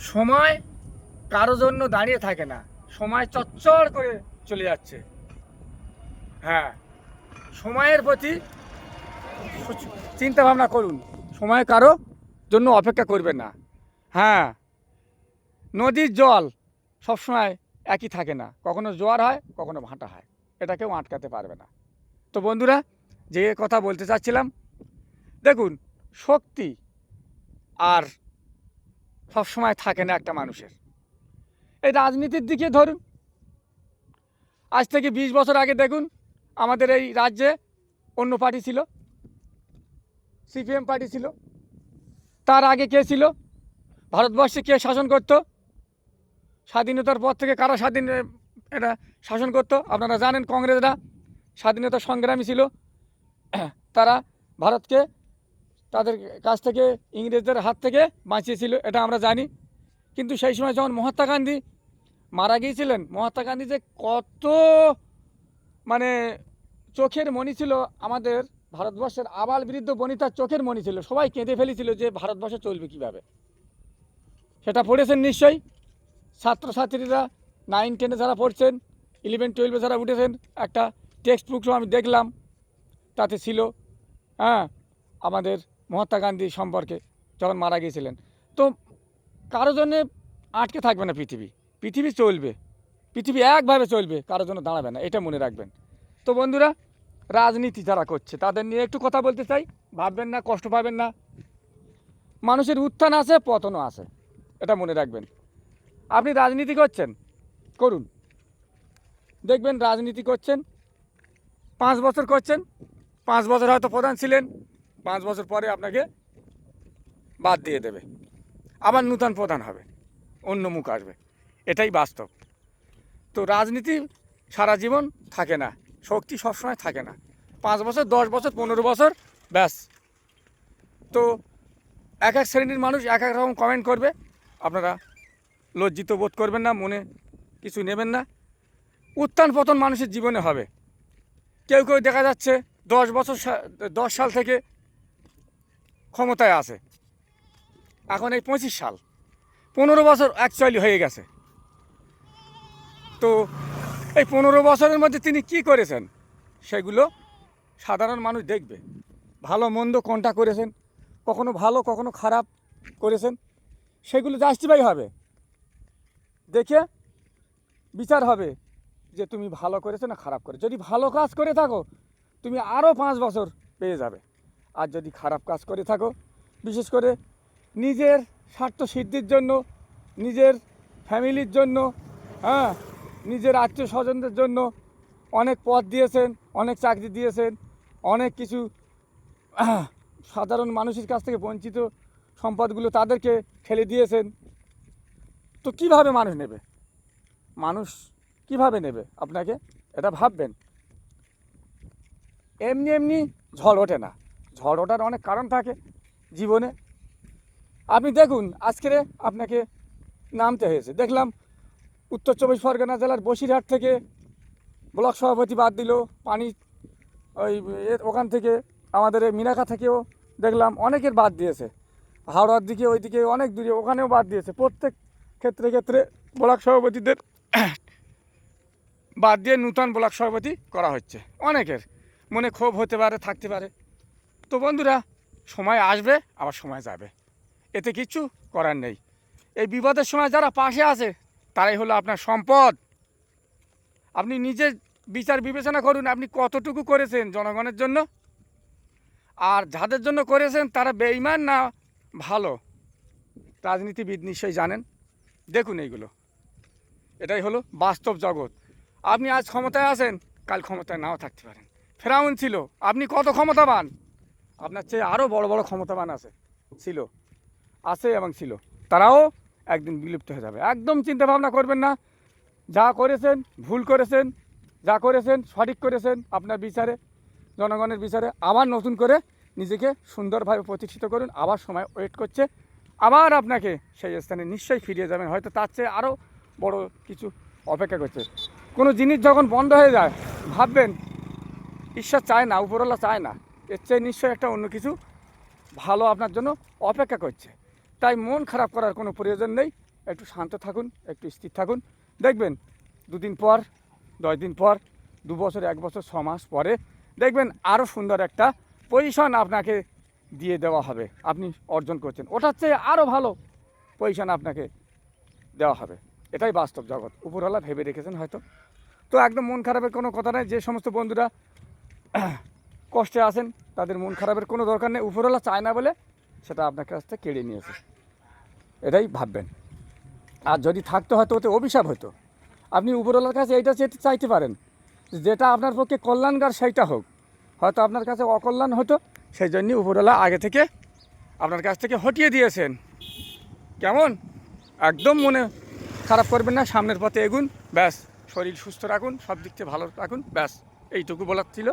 সময় কারও জন্য দাঁড়িয়ে থাকে না। সময় চচ্চড় করে চলে যাচ্ছে। হ্যাঁ সময়ের প্রতি চিন্তা ভাবনা করুন। সময় কারও জন্য অপেক্ষা করবে না। হ্যাঁ নদীর জল সবসময় একই থাকে না। কখনো জোয়ার হয়, কখনো ভাঁটা হয়। এটা কেউ আটকাতে পারবে না। তো বন্ধুরা, যে কথা বলতে চাচ্ছিলাম, দেখুন, শক্তি আর সবসময় থাকে না একটা মানুষের। এই রাজনীতির দিকে ধরুন। আজ থেকে বিশ বছর আগে দেখুন, আমাদের এই রাজ্যে অন্য পার্টি ছিল, সিপিএম পার্টি ছিল। তার আগে কে ছিল? ভারতবর্ষে কে শাসন করতো? স্বাধীনতার পর থেকে কারা স্বাধীন এটা শাসন করতো? আপনারা জানেন কংগ্রেসরা স্বাধীনতা সংগ্রামী ছিল। তারা ভারতকে তাদের কাছ থেকে, ইংরেজদের হাত থেকে বাঁচিয়েছিল, এটা আমরা জানি। কিন্তু সেই সময় যখন মহাত্মা গান্ধী মারা গিয়েছিলেন, মহাত্মা গান্ধী যে কত মানে চোখের মণি ছিল, আমাদের ভারতবর্ষের আবাল বৃদ্ধ বনিতার চোখের মণি ছিল, সবাই কেঁদে ফেলেছিল যে ভারতবর্ষে চলবে কীভাবে। সেটা পড়েছেন নিশ্চয়ই। ছাত্রছাত্রীরা নাইন টেনে যারা পড়ছেন ইলেভেন টুয়েলভে যারা উঠেছেন, একটা টেক্সট বুকও আমি দেখলাম, তাতে ছিল হ্যাঁ আমাদের মহাত্মা গান্ধী সম্পর্কে যখন মারা গিয়েছিলেন। তো কারও জন্যে আটকে থাকবে না পৃথিবী। পৃথিবী চলবে। পৃথিবী একভাবে চলবে, কারও জন্য দাঁড়াবে না। এটা মনে রাখবেন। তো বন্ধুরা, রাজনীতি যারা করছে, তাদের নিয়ে একটু কথা বলতে চাই। ভাববেন না, কষ্ট পাবেন না। মানুষের উত্থান আছে, পতনও আছে। এটা মনে রাখবেন। আপনি রাজনীতি করছেন? করুন। দেখবেন রাজনীতি করছেন, পাঁচ বছর করছেন, পাঁচ বছর হয়তো প্রধান ছিলেন। পাঁচ বছর পরে আপনাকে বাদ দিয়ে দেবে। আবার নূতন প্রধান হবে, অন্য মুখ আসবে। এটাই বাস্তব। তো রাজনীতি সারা জীবন থাকে না, শক্তি সবসময় থাকে না। পাঁচ বছর, দশ বছর, পনেরো বছর, ব্যাস। তো এক এক শ্রেণির মানুষ এক এক রকম কমেন্ট করবে। আপনারা লজ্জিত বোধ করবেন না, মনে কিছু নেবেন না। উত্থান পতন মানুষের জীবনে হবে। কেউ কেউ দেখা যাচ্ছে দশ বছর দশ সাল থেকে ক্ষমতায় আছে। এখন এই পঁচিশ সাল, পনেরো বছর অ্যাকচুয়ালি হয়ে গেছে। তো এই পনেরো বছরের মধ্যে তিনি কি করেছেন? সেগুলো সাধারণ মানুষ দেখবে। ভালো মন্দ কোনটা করেছেন? কখনো ভালো, কখনো খারাপ করেছেন? সেগুলো জাস্টিফাই হবে। দেখে বিচার হবে যে তুমি ভালো করেছ না খারাপ করে যদি ভালো কাজ করে থাকো, তুমি আরও পাঁচ বছর পেয়ে যাবে। আর যদি খারাপ কাজ করে থাকো, বিশেষ করে নিজের স্বার্থ সিদ্ধির জন্য, নিজের ফ্যামিলির জন্য হ্যাঁ নিজের আত্মীয় স্বজনদের জন্য অনেক পদ দিয়েছেন, অনেক চাকরি দিয়েছেন, অনেক কিছু সাধারণ মানুষের কাছ থেকে বঞ্চিত সম্পদগুলো তাদেরকে ঠেলে দিয়েছেন। তো কীভাবে মানুষ নেবে? মানুষ কীভাবে নেবে আপনাকে? এটা ভাববেন। এমনি এমনি ঝড় ওঠে না। ঝড় ওঠার অনেক কারণ থাকে জীবনে। আপনি দেখুন আজকে আপনাকে নামতে হয়েছে। দেখলাম উত্তর চব্বিশ পরগনা জেলার বসিরহাট থেকে ব্লক সভাপতি বাদ দিল, পানি ওই ওখান থেকে আমাদের মিনাখা থেকেও দেখলাম অনেকের বাদ দিয়েছে। হাওড়ার দিকে ওইদিকে অনেক দূরে ওখানেও বাদ দিয়েছে। প্রত্যেক ক্ষেত্রে ক্ষেত্রে ব্লক সভাপতিদের বাদ দিয়ে নূতন ব্লক সভাপতি করা হচ্ছে। অনেকের মনে ক্ষোভ হতে পারে, থাকতে পারে। তো বন্ধুরা, সময় আসবে, আবার সময় যাবে। এতে কিচ্ছু করার নেই। এই বিপদের সময় যারা পাশে আছে, তারাই হলো আপনার সম্পদ। আপনি নিজে বিচার বিবেচনা করুন, আপনি কতটুকু করেছেন জনগণের জন্য। আর যাদের জন্য করেছেন, তারা বেইমান না ভালো? রাজনীতিবিদ নিশ্চয়ই জানেন। দেখুন এইগুলো। এটাই হলো বাস্তব জগৎ। আপনি আজ ক্ষমতায় আছেন, কাল ক্ষমতায় নাও থাকতে পারেন। ফেরাউন ছিল, আপনি কত ক্ষমতাবান? আপনার চেয়ে আরও বড় বড় ক্ষমতাবান আছে, ছিল, আছে এবং ছিল। তারাও একদিন বিলুপ্ত হয়ে যাবে। একদম চিন্তা ভাবনা করবেন না। যা করেছেন, ভুল করেছেন, যা করেছেন, সঠিক করেছেন আপনার বিচারে, জনগণের বিচারে, আবার নতুন করে নিজেকে সুন্দরভাবে প্রতিষ্ঠিত করুন। আবার সময় ওয়েট করছে। আবার আপনাকে সেই স্থানে নিশ্চয়ই ফিরিয়ে যাবেন। হয়তো তার চেয়ে আরও বড় কিছু অপেক্ষা করছে। কোনো জিনিস যখন বন্ধ হয়ে যায়, ভাববেন, ঈশ্বর চায় না, উপরওয়ালা চায় না। এর চেয়ে নিশ্চয়ই একটা অন্য কিছু ভালো আপনার জন্য অপেক্ষা করছে। তাই মন খারাপ করার কোনো প্রয়োজন নেই। একটু শান্ত থাকুন, একটু স্থির থাকুন। দেখবেন দুদিন পর, দশ দিন পর, দু বছর, এক বছর, ছ মাস পরে দেখবেন আরও সুন্দর একটা পজিশন আপনাকে দিয়ে দেওয়া হবে। আপনি অর্জন করছেন। ওটার চেয়ে আরও ভালো পজিশন আপনাকে দেওয়া হবে। এটাই বাস্তব জগৎ। উপরওয়ালা ভেবে রেখেছেন হয়তো। তো একদম মন খারাপের কোনো কথা নেই। যে সমস্ত বন্ধুরা কষ্টে আছেন, তাদের মন খারাপের কোনো দরকার নেই। উপরওয়ালা চায় না বলে সেটা আপনার কাছ থেকে কেড়ে নিয়েছে। এটাই ভাববেন। আর যদি থাকতো হয়তো ওতে অভিশাপ হতো। আপনি উপরওয়ালার কাছে এইটা চেয়ে চাইতে পারেন। যেটা আপনার পক্ষে কল্যাণকার, সেইটা হোক। হয়তো আপনার কাছে অকল্যাণ হতো, সেই জন্যই উপরওয়ালা আগে থেকে আপনার কাছ থেকে হটিয়ে দিয়েছেন। কেমন? একদম মনে খারাপ করবেন না, সামনের পথে এগুন, ব্যাস। শরীর সুস্থ রাখুন, সব দিক থেকে ভালো রাখুন, ব্যাস। এইটুকু বলার ছিল।